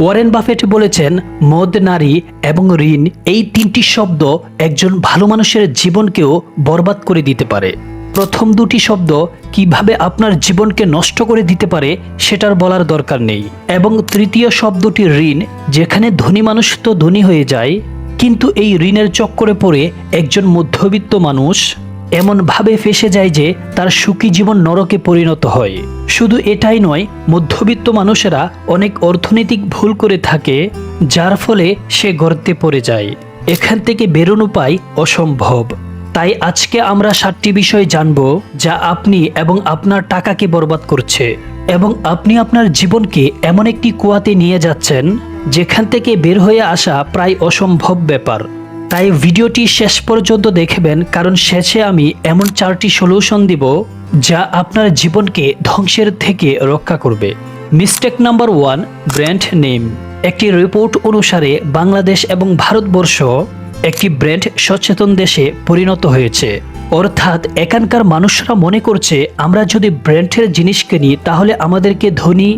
Warren Buffett বলেছেন, মদ, নারী এবং ঋণ এই তিনটি শব্দ একজন ভালো মানুষের জীবনকেও বরবাদ করে দিতে পারে। প্রথম দুটি শব্দ কীভাবে আপনার জীবনকে নষ্ট করে দিতে পারে সেটার বলার দরকার নেই। এবং তৃতীয় শব্দটি ঋণ, যেখানে ধনী মানুষ তো ধনী হয়ে যায়, কিন্তু এই ঋণের চক্করে পড়ে একজন মধ্যবিত্ত মানুষ। এমনভাবে ফেসে যায় যে তার সুখী জীবন নরকে পরিণত হয়। শুধু এটাই নয়, মধ্যবিত্ত মানুষেরা অনেক অর্থনৈতিক ভুল করে থাকে, যার ফলে সে গর্তে পড়ে যায়। এখান থেকে বেরোনো পাই অসম্ভব। তাই আজকে আমরা সাতটি বিষয় জানব, যা আপনি এবং আপনার টাকাকে বরবাদ করছে এবং আপনি আপনার জীবনকে এমন একটি কুয়াতে নিয়ে যাচ্ছেন, যেখান থেকে বের হয়ে আসা প্রায় অসম্ভব ব্যাপার। তাই ভিডিওটি শেষ পর্যন্ত দেখবেন, কারণ শেষে আমি এমন চারটি সলিউশন দিব যা আপনার জীবনকে ধ্বংসের থেকে রক্ষা করবে। Mistake number one brand name একটি রিপোর্ট অনুসারে বাংলাদেশ এবং ভারতবর্ষ একটি ব্র্যান্ড সচেতন দেশে পরিণত হয়েছে। অর্থাৎ এখানকার মানুষরা মনে করছে, আমরা যদি ব্র্যান্ডের জিনিস কিনি তাহলে আমাদেরকে ধনী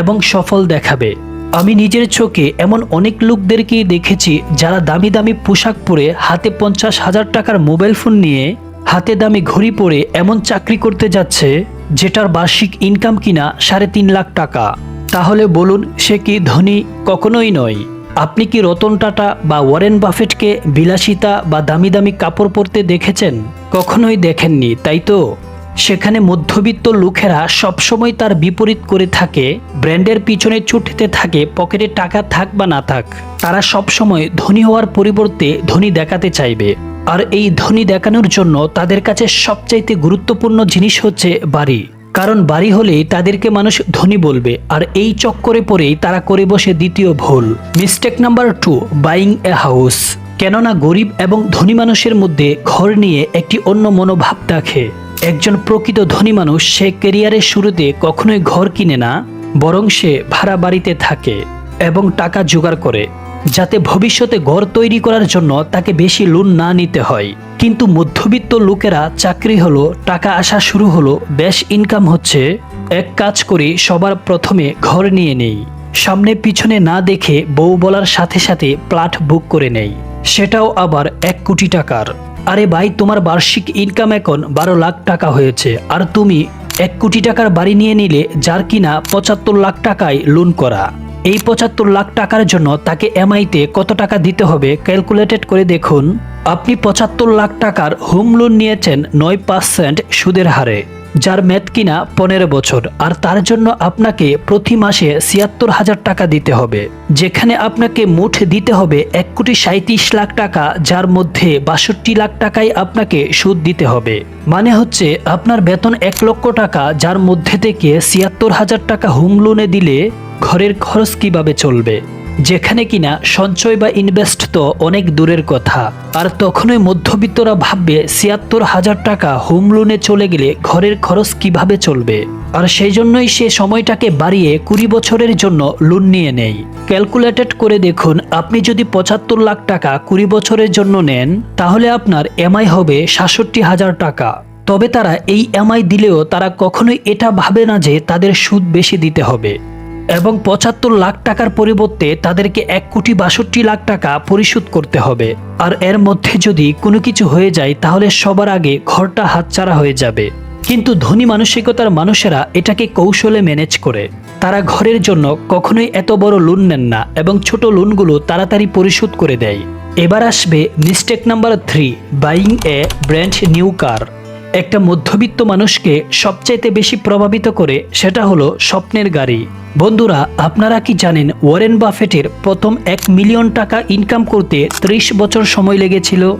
এবং সফল দেখাবে। আমি নিজের চোখে এমন অনেক লোকদেরকেই দেখেছি যারা দামি দামি পোশাক পরে হাতে পঞ্চাশ হাজার টাকার মোবাইল ফোন নিয়ে হাতে দামি ঘড়ি পরে এমন চাকরি করতে যাচ্ছে যেটার বার্ষিক ইনকাম কিনা সাড়ে তিন লাখ টাকা। তাহলে বলুন, সে কি ধনী? কখনোই নয়। আপনি কি রতন টাটা বা ওয়ারেন বাফেটকে বিলাসিতা বা দামি দামি কাপড় পরতে দেখেছেন? কখনোই দেখেননি, তাই তো? সেখানে মধ্যবিত্ত লোকেরা সবসময় তার বিপরীত করে থাকে, ব্র্যান্ডের পিছনে ছুটতে থাকে, পকেটে টাকা থাক বা না থাক। তারা সবসময় ধনী হওয়ার পরিবর্তে ধনী দেখাতে চাইবে। আর এই ধনী দেখানোর জন্য তাদের কাছে সবচাইতে গুরুত্বপূর্ণ জিনিস হচ্ছে বাড়ি। কারণ বাড়ি হলেই তাদেরকে মানুষ ধনী বলবে, আর এই চক্করে পরেই তারা করে বসে দ্বিতীয় ভুল। Mistake number two buying a house কেননা গরিব এবং ধনী মানুষের মধ্যে ঘর নিয়ে একটি অন্য মনোভাব দেখে একজন প্রকৃত ধনী মানুষ সে কেরিয়ারের শুরুতে কখনোই ঘর কিনে না, বরং সে ভাড়া বাড়িতে থাকে এবং টাকা জোগাড় করে, যাতে ভবিষ্যতে ঘর তৈরি করার জন্য তাকে বেশি লোন না নিতে হয়। কিন্তু মধ্যবিত্ত লোকেরা চাকরি হলো, টাকা আসা শুরু হলো, বেশ ইনকাম হচ্ছে। এক কাজ করি, সবার প্রথমে ঘর নিয়ে নেই। সামনে পিছনে না দেখে বউ বলার সাথে সাথে প্লাট বুক করে নেই। সেটাও আবার এক কোটি টাকার। আরে ভাই, তোমার বার্ষিক ইনকাম এখন বারো লাখ টাকা হয়েছে। আর তুমি এক কোটি টাকার বাড়ি নিয়ে নিলে যার কিনা পঁচাত্তর লাখ টাকায় লোন করা। এই পঁচাত্তর লাখ টাকার জন্য তাকে এমআইতে কত টাকা দিতে হবে ক্যালকুলেটেড করে দেখুন। আপনি পঁচাত্তর লাখ টাকার হোম লোন নিয়েছেন নয় পার্সেন্ট সুদের হারে। যার মেদ কিনা পনেরো বছর, আর তার জন্য আপনাকে প্রতি মাসে ছিয়াত্তর হাজার টাকা দিতে হবে। যেখানে আপনাকে মুঠ দিতে হবে এক কোটি সাঁত্রিশ লাখ টাকা, যার মধ্যে বাষট্টি লাখ টাকাই আপনাকে সুদ দিতে হবে। মানে হচ্ছে, আপনার বেতন এক লক্ষ টাকা, যার মধ্যে থেকে ছিয়াত্তর হাজার টাকা হোম লোনে দিলে ঘরের খরচ কীভাবে চলবে? যেখানে কিনা সঞ্চয় বা ইনভেস্ট তো অনেক দূরের কথা। আর তখনই মধ্যবিত্তরা ভাববে, ছিয়াত্তর হাজার টাকা হোম লোনে চলে গেলে ঘরের খরচ কীভাবে চলবে? আর সেই জন্যই সে সময়টাকে বাড়িয়ে কুড়ি বছরের জন্য লোন নিয়ে নেয়। ক্যালকুলেটেড করে দেখুন, আপনি যদি পঁচাত্তর লাখ টাকা কুড়ি বছরের জন্য নেন, তাহলে আপনার এমআই হবে সাতষট্টি হাজার টাকা। তবে তারা এই এমআই দিলেও তারা কখনোই এটা ভাবে না যে তাদের সুদ বেশি দিতে হবে। এবং পঁচাত্তর লাখ টাকার পরিবর্তে তাদেরকে এক কোটি বাষট্টি লাখ টাকা পরিশোধ করতে হবে। আর এর মধ্যে যদি কোনো কিছু হয়ে যায়, তাহলে সবার আগে ঘরটা হাতছাড়া হয়ে যাবে। কিন্তু ধনী মানসিকতার মানুষেরা এটাকে কৌশলে ম্যানেজ করে। তারা ঘরের জন্য কখনোই এত বড় লোন নেন না এবং ছোট লোনগুলো তাড়াতাড়ি পরিশোধ করে দেয়। এবার আসবে mistake number three, buying a brand new car. একটা মধ্যবিত্ত মানুষকে সবচাইতে বেশি প্রভাবিত করে সেটা হলো স্বপ্নের গাড়ি। বন্ধুরা, আপনারা কি জানেন ওয়ারেন বাফেটের প্রথম এক মিলিয়ন টাকা ইনকাম করতে ত্রিশ বছর সময় লেগেছিল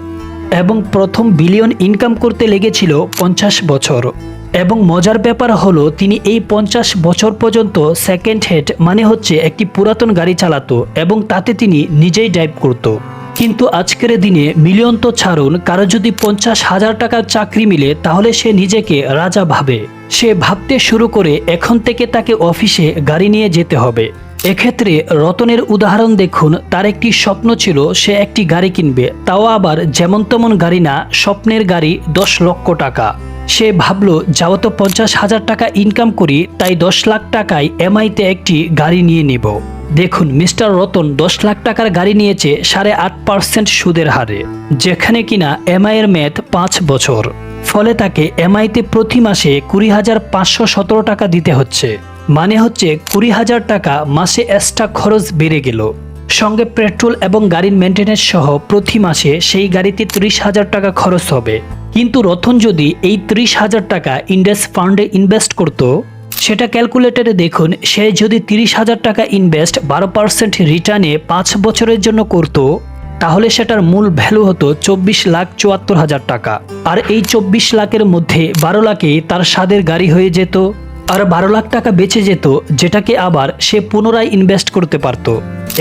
এবং প্রথম বিলিয়ন ইনকাম করতে লেগেছিল পঞ্চাশ বছর? এবং মজার ব্যাপার হলো তিনি এই পঞ্চাশ বছর পর্যন্ত সেকেন্ড হেড মানে হচ্ছে একটি পুরাতন গাড়ি চালাতো এবং তাতে তিনি নিজেই ড্রাইভ করতো। কিন্তু আজকের দিনে মিলিয়ন তো ছাড়ুন, কারও যদি পঞ্চাশ হাজার টাকার চাকরি মিলে, তাহলে সে নিজেকে রাজা ভাবে। সে ভাবতে শুরু করে এখন থেকে তাকে অফিসে গাড়ি নিয়ে যেতে হবে। এক্ষেত্রে রতনের উদাহরণ দেখুন, তার একটি স্বপ্ন ছিল সে একটি গাড়ি কিনবে, তাও আবার যেমন তেমন গাড়ি না, স্বপ্নের গাড়ি দশ লক্ষ টাকা। সে ভাবলো, যাও তো পঞ্চাশ হাজার টাকা ইনকাম করি, তাই দশ লাখ টাকায় এমআইতে একটি গাড়ি নিয়ে নিব। দেখুন, মিস্টার রতন দশ লাখ টাকার গাড়ি নিয়েছে সাড়ে আট পার্সেন্ট সুদের হারে, যেখানে কিনা এমআই এর মেয়াদ পাঁচ বছর। ফলে তাকে এমআইতে প্রতি মাসে কুড়ি হাজার পাঁচশো সতেরো টাকা দিতে হচ্ছে। মানে হচ্ছে কুড়ি হাজার টাকা মাসে এক্সট্রা খরচ বেড়ে গেল। সঙ্গে পেট্রোল এবং গাড়ির মেনটেন্যান্স সহ প্রতি মাসে সেই গাড়িতে ত্রিশ হাজার টাকা খরচ হবে। কিন্তু রতন যদি এই ত্রিশ হাজার টাকা ইন্ডেক্স ফান্ডে ইনভেস্ট করত সেটা ক্যালকুলেটরে দেখুন, সে যদি তিরিশ হাজার টাকা ইনভেস্ট বারো পার্সেন্ট রিটার্নে পাঁচ বছরের জন্য করত, তাহলে সেটার মূল ভ্যালু হতো চব্বিশ লাখ চুয়াত্তর হাজার টাকা। আর এই চব্বিশ লাখের মধ্যে বারো লাখে তার স্বাদের গাড়ি হয়ে যেত, আর বারো লাখ টাকা বেঁচে যেত, যেটাকে আবার সে পুনরায় ইনভেস্ট করতে পারত।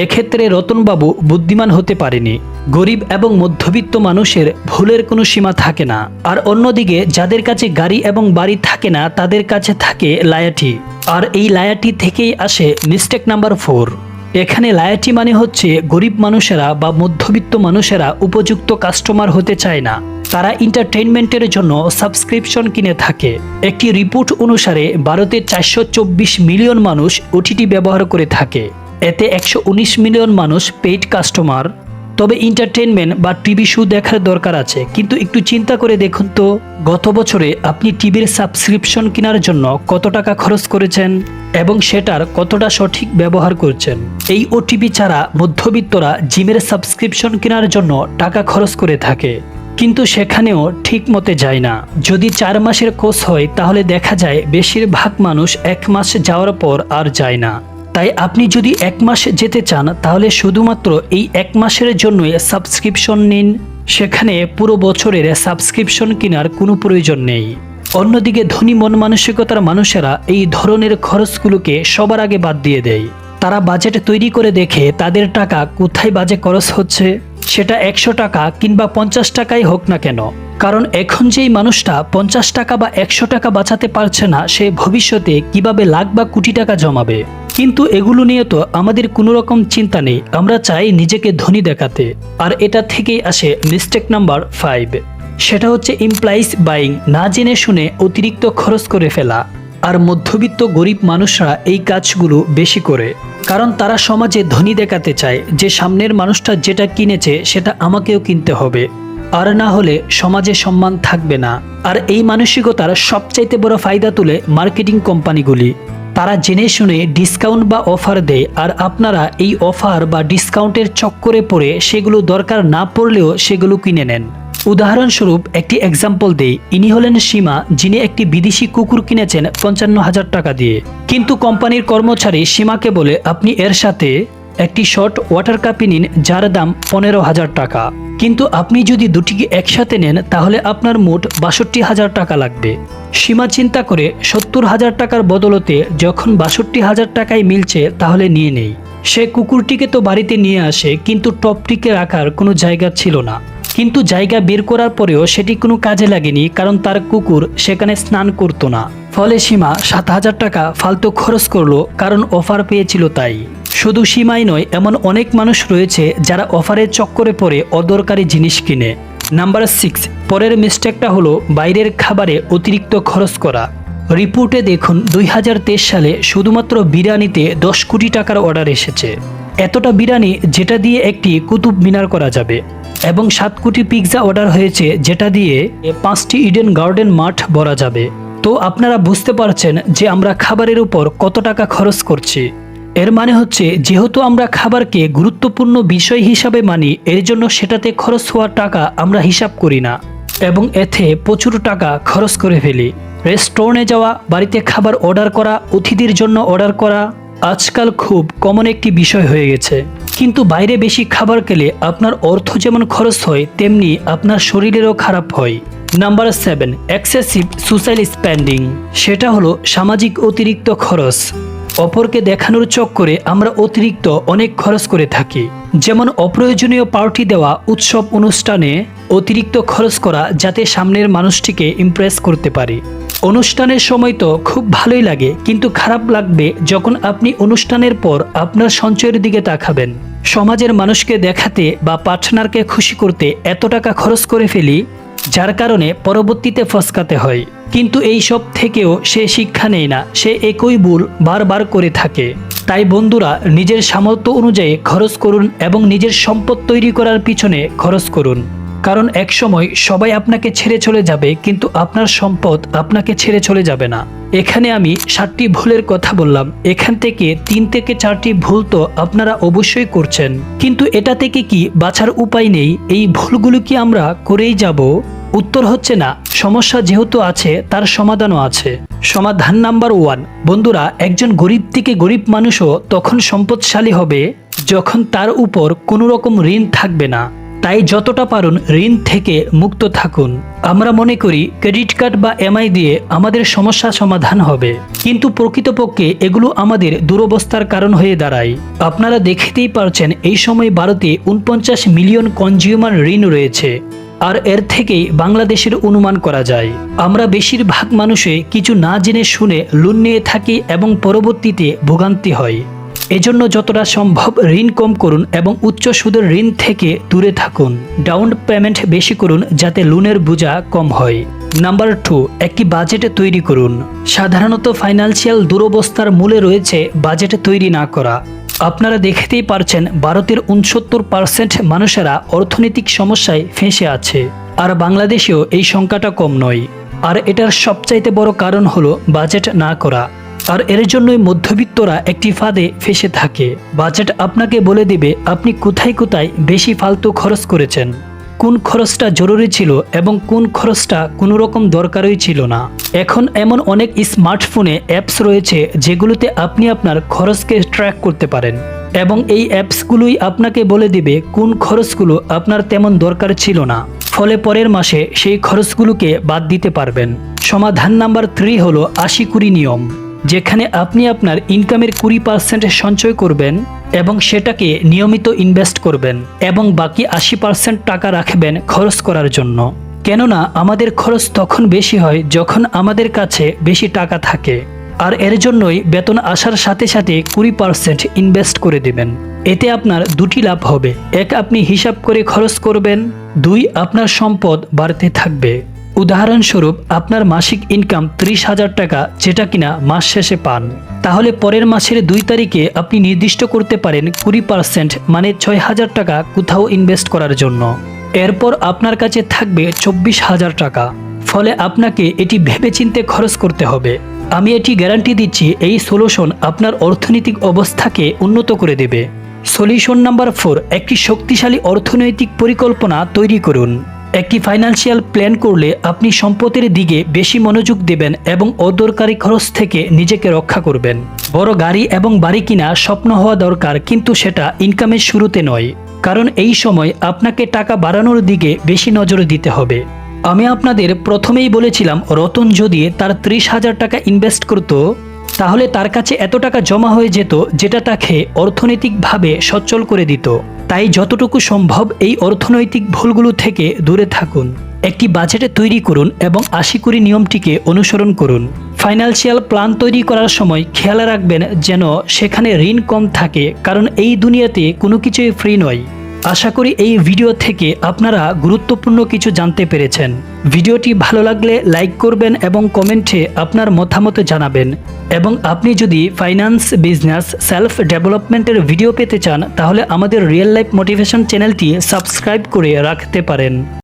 এক্ষেত্রে রতনবাবু বুদ্ধিমান হতে পারেনি। গরিব এবং মধ্যবিত্ত মানুষের ভুলের কোনো সীমা থাকে না। আর অন্যদিকে, যাদের কাছে গাড়ি এবং বাড়ি থাকে না, তাদের কাছে থাকে লায়াটি আর এই লায়াটি থেকেই আসে মিস্টেক নাম্বার ফোর। এখানে লায়াটি মানে হচ্ছে গরিব মানুষেরা বা মধ্যবিত্ত মানুষেরা উপযুক্ত কাস্টমার হতে চায় না। তারা এন্টারটেইনমেন্টের জন্য সাবস্ক্রিপশন কিনে থাকে। একটি রিপোর্ট অনুসারে, ভারতে চারশো চব্বিশ মিলিয়ন মানুষ ওটিটি ব্যবহার করে থাকে। এতে একশো উনিশ মিলিয়ন মানুষ পেইড কাস্টমার। তবে এন্টারটেনমেন্ট বা টিভি শো দেখার দরকার আছে। কিন্তু একটু চিন্তা করে দেখুন তো, গত বছরে আপনি টিভির সাবস্ক্রিপশন কেনার জন্য কত টাকা খরচ করেছেন এবং সেটার কতটা সঠিক ব্যবহার করছেন? এই ওটিপি ছাড়া মধ্যবিত্তরা জিমের সাবস্ক্রিপশন কেনার জন্য টাকা খরচ করে থাকে। কিন্তু সেখানেও ঠিক মতে যায় না। যদি চার মাসের কোর্স হয়, তাহলে দেখা যায় বেশিরভাগ মানুষ এক মাস যাওয়ার পর আর যায় না। তাই আপনি যদি এক মাস যেতে চান, তাহলে শুধুমাত্র এই এক মাসের জন্যই সাবস্ক্রিপশন নিন। সেখানে পুরো বছরের সাবস্ক্রিপশন কেনার কোনো প্রয়োজন নেই। অন্যদিকে ধনী মন মানসিকতার মানুষেরা এই ধরনের খরচগুলোকে সবার আগে বাদ দিয়ে দেয়। তারা বাজেট তৈরি করে দেখে তাদের টাকা কোথায় বাজে খরচ হচ্ছে, সেটা একশো টাকা কিংবা পঞ্চাশ টাকাই হোক না কেন। কারণ এখন যেই মানুষটা পঞ্চাশ টাকা বা একশো টাকা বাঁচাতে পারছে না, সে ভবিষ্যতে কীভাবে লাখ বা কোটি টাকা জমাবে? কিন্তু এগুলো নিয়ে তো আমাদের কোনো রকম চিন্তা নেই। আমরা চাই নিজেকে ধনী দেখাতে। আর এটা থেকেই আসে মিস্টেক নাম্বার ফাইভ সেটা হচ্ছে ইমপ্লাইজ বাইং না জেনে শুনে অতিরিক্ত খরচ করে ফেলা। আর মধ্যবিত্ত গরিব মানুষরা এই কাজগুলো বেশি করে। কারণ তারা সমাজে ধনী দেখাতে চায় যে সামনের মানুষটা যেটা কিনেছে সেটা আমাকেও কিনতে হবে। আর না হলে সমাজে সম্মান থাকবে না। আর এই মানসিকতার সবচাইতে বড় ফায়দা তুলে মার্কেটিং কোম্পানিগুলি তারা জেনে শুনে ডিসকাউন্ট বা অফার দেয় আর আপনারা এই অফার বা ডিসকাউন্টের চক্করে পড়ে সেগুলো দরকার না পড়লেও সেগুলো কিনে নেন। উদাহরণস্বরূপ একটি এক্সাম্পল দেই। ইনি হলেন সীমা, যিনি একটি বিদেশি কুকুর কিনেছেন পঞ্চান্ন হাজার টাকা দিয়ে। কিন্তু কোম্পানির কর্মচারী সীমাকে বলে, আপনি এর সাথে একটি শর্ট ওয়াটার কাপি নিন, যার দাম পনেরো হাজার টাকা। কিন্তু আপনি যদি দুটিকে একসাথে নেন, তাহলে আপনার মোট বাষট্টি হাজার টাকা লাগবে। সীমা চিন্তা করে সত্তর হাজার টাকার বদলতে যখন বাষট্টি হাজার টাকায় মিলছে, তাহলে নিয়ে নেই। সে কুকুরটিকে তো বাড়িতে নিয়ে আসে, কিন্তু টপটিকে রাখার কোনো জায়গা ছিল না। কিন্তু জায়গা বের করার পরেও সেটি কোনো কাজে লাগেনি, কারণ তার কুকুর সেখানে স্নান করতো না। ফলে সীমা সাত হাজার টাকা ফালতু খরচ করল, কারণ অফার পেয়েছিল তাই। শুধু সীমাই নয়, এমন অনেক মানুষ রয়েছে যারা অফারের চক্করে পড়ে অদরকারি জিনিস কিনে। নাম্বার সিক্স, পরের মিস্টেকটা হলো বাইরের খাবারে অতিরিক্ত খরচ করা। রিপোর্টে দেখুন, দুই হাজার তেইশ সালে শুধুমাত্র বিরিয়ানিতে দশ কোটি টাকার অর্ডার এসেছে। এতটা বিরিয়ানি যেটা দিয়ে একটি কুতুব মিনার করা যাবে। এবং সাত কোটি পিৎজা অর্ডার হয়েছে যেটা দিয়ে পাঁচটি ইডেন গার্ডেন মাঠ ভরা যাবে। তো আপনারা বুঝতে পারছেন যে আমরা খাবারের উপর কত টাকা খরচ করছি। এর মানে হচ্ছে, যেহেতু আমরা খাবারকে গুরুত্বপূর্ণ বিষয় হিসাবে মানি, এর জন্য সেটাতে খরচ হওয়া টাকা আমরা হিসাব করি না এবং এতে প্রচুর টাকা খরচ করে ফেলি। রেস্টুরেন্টে যাওয়া, বাড়িতে খাবার অর্ডার করা, অতিথির জন্য অর্ডার করা, আজকাল খুব কমন একটি বিষয় হয়ে গেছে। কিন্তু বাইরে বেশি খাবার খেলে আপনার অর্থ যেমন খরচ হয়, তেমনি আপনার শরীরেরও খারাপ হয়। Number seven, excessive social spending. সেটা হলো সামাজিক অতিরিক্ত খরচ। অপরকে দেখানোর চক্করে আমরা অতিরিক্ত অনেক খরচ করে থাকি। যেমন অপ্রয়োজনীয় পার্টি দেওয়া উৎসব অনুষ্ঠানে অতিরিক্ত খরচ করা যাতে সামনের মানুষটিকে ইমপ্রেস করতে পারি। অনুষ্ঠানের সময় তো খুব ভালোই লাগে, কিন্তু খারাপ লাগবে যখন আপনি অনুষ্ঠানের পর আপনার সঞ্চয়ের দিকে তাকাবেন। সমাজের মানুষকে দেখাতে বা পার্টনারকে খুশি করতে এত টাকা খরচ করে ফেলি যার কারণে পরবর্তীতে ফসকাতে হয়। কিন্তু এই সব থেকেও সে শিক্ষা নেয় না, সে একই ভুল বারবার করে থাকে। তাই বন্ধুরা, নিজের সামর্থ্য অনুযায়ী খরচ করুন এবং নিজের সম্পদ তৈরি করার পিছনে খরচ করুন। কারণ একসময় সবাই আপনাকে ছেড়ে চলে যাবে, কিন্তু আপনার সম্পদ আপনাকে ছেড়ে চলে যাবে না। এখানে আমি সাতটি ভুলের কথা বললাম। এখান থেকে তিন থেকে চারটি ভুল তো আপনারা অবশ্যই করছেন। কিন্তু এটা থেকে কি বাছার উপায় নেই? এই ভুলগুলো কি আমরা করেই যাব? উত্তর হচ্ছে না, সমস্যা যেহেতু আছে, তার সমাধানও আছে। সমাধান নাম্বার ওয়ান, বন্ধুরা, একজন গরিব থেকে গরিব মানুষও তখন সম্পদশালী হবে যখন তার উপর কোনো রকম ঋণ থাকবে না। তাই যতটা পারুন ঋণ থেকে মুক্ত থাকুন। আমরা মনে করি, ক্রেডিট কার্ড বা এমআই দিয়ে আমাদের সমস্যা সমাধান হবে। কিন্তু প্রকৃতপক্ষে এগুলো আমাদের দুরবস্থার কারণ হয়ে দাঁড়ায়। আপনারা দেখতেই পারছেন, এই সময় ভারতে উনপঞ্চাশ মিলিয়ন কনজিউমার ঋণ রয়েছে। আর এর থেকেই বাংলাদেশের অনুমান করা যায়। আমরা বেশিরভাগ মানুষে কিছু না জেনে শুনে লোন নিয়ে থাকি এবং পরবর্তীতে ভোগান্তি হয়। এজন্য যতটা সম্ভব ঋণ কম করুন এবং উচ্চ সুদের ঋণ থেকে দূরে থাকুন। ডাউন পেমেন্ট বেশি করুন যাতে লোনের বোঝা কম হয়। নাম্বার টু, একটি বাজেট তৈরি করুন। সাধারণত ফাইন্যান্সিয়াল দুরবস্থার মূলে রয়েছে বাজেট তৈরি না করা। আপনারা দেখতেই পারছেন ভারতের উনসত্তর পার্সেন্ট মানুষেরা অর্থনৈতিক সমস্যায় ফেঁসে আছে। আর বাংলাদেশেও এই সংখ্যাটা কম নয়। আর এটার সবচাইতে বড় কারণ হলো বাজেট না করা। আর এর জন্যই মধ্যবিত্তরা একটি ফাঁদে ফেসে থাকে। বাজেট আপনাকে বলে দিবে আপনি কোথায় কোথায় বেশি ফালতু খরচ করেছেন। কোন খরচটা জরুরি ছিল এবং কোন খরচটা কোনো রকম দরকারই ছিল না। এখন এমন অনেক স্মার্টফোনে অ্যাপস রয়েছে যেগুলোতে আপনি আপনার খরচকে ট্র্যাক করতে পারেন এবং এই অ্যাপসগুলোই আপনাকে বলে দিবে কোন খরচগুলো আপনার তেমন দরকার ছিল না। ফলে পরের মাসে সেই খরচগুলোকে বাদ দিতে পারবেন। সমাধান নাম্বার থ্রি হলো আশি কুড়ি নিয়ম। যেখানে আপনি আপনার ইনকামের কুড়ি পার্সেন্ট সঞ্চয় করবেন এবং সেটাকে নিয়মিত ইনভেস্ট করবেন এবং বাকি আশি পার্সেন্ট টাকা রাখবেন খরচ করার জন্য। কেননা আমাদের খরচ তখন বেশি হয় যখন আমাদের কাছে বেশি টাকা থাকে। আর এর জন্যই বেতন আসার সাথে সাথে কুড়ি পার্সেন্ট ইনভেস্ট করে দিবেন। এতে আপনার দুটি লাভ হবে। এক, আপনি হিসাব করে খরচ করবেন। দুই, আপনার সম্পদ বাড়তে থাকবে। উদাহরণস্বরূপ, আপনার মাসিক ইনকাম ত্রিশ হাজার টাকা, যেটা কিনা মাস শেষে পান। তাহলে পরের মাসের দুই তারিখে আপনি নির্দিষ্ট করতে পারেন কুড়ি পার্সেন্ট মানে ছয় হাজার টাকা কোথাও ইনভেস্ট করার জন্য। এরপর আপনার কাছে থাকবে চব্বিশ হাজার টাকা। ফলে আপনাকে এটি ভেবেচিন্তে খরচ করতে হবে। আমি এটি গ্যারান্টি দিচ্ছি, এই সলিউশন আপনার অর্থনৈতিক অবস্থাকে উন্নত করে দেবে। সলিউশন নাম্বার ফোর একটি শক্তিশালী অর্থনৈতিক পরিকল্পনা তৈরি করুন। একটি ফাইন্যান্সিয়াল প্ল্যান করলে আপনি সম্পত্তির দিকে বেশি মনোযোগ দেবেন এবং অদরকারি খরচ থেকে নিজেকে রক্ষা করবেন। বড় গাড়ি এবং বাড়ি কিনা স্বপ্ন হওয়া দরকার, কিন্তু সেটা ইনকামের শুরুতে নয়। কারণ এই সময় আপনাকে টাকা বাড়ানোর দিকে বেশি নজর দিতে হবে। আমি আপনাদের প্রথমেই বলেছিলাম, রতন যদি তার ত্রিশ হাজার টাকা ইনভেস্ট করত, তাহলে তার কাছে এত টাকা জমা হয়ে যেত, যেটা তাকে অর্থনৈতিকভাবে সচ্ছল করে দিত। তাই যতটুকু সম্ভব এই অর্থনৈতিক ভুলগুলো থেকে দূরে থাকুন। একটি বাজেটে তৈরি করুন এবং আশি কুড়ি নিয়মটিকে অনুসরণ করুন। ফাইন্যান্সিয়াল প্ল্যান তৈরি করার সময় খেয়াল রাখবেন যেন সেখানে ঋণ কম থাকে, কারণ এই দুনিয়াতে কোনো কিছুই ফ্রি নয়। আশা করি এই ভিডিও থেকে আপনারা গুরুত্বপূর্ণ কিছু জানতে পেরেছেন। ভিডিওটি ভালো লাগলে লাইক করবেন এবং কমেন্টে আপনার মতামত জানাবেন। এবং আপনি যদি ফাইন্যান্স বিজনেস সেলফ ডেভেলপমেন্টের ভিডিও পেতে চান, তাহলে আমাদের রিয়েল লাইফ মোটিভেশন চ্যানেলটি সাবস্ক্রাইব করে রাখতে পারেন।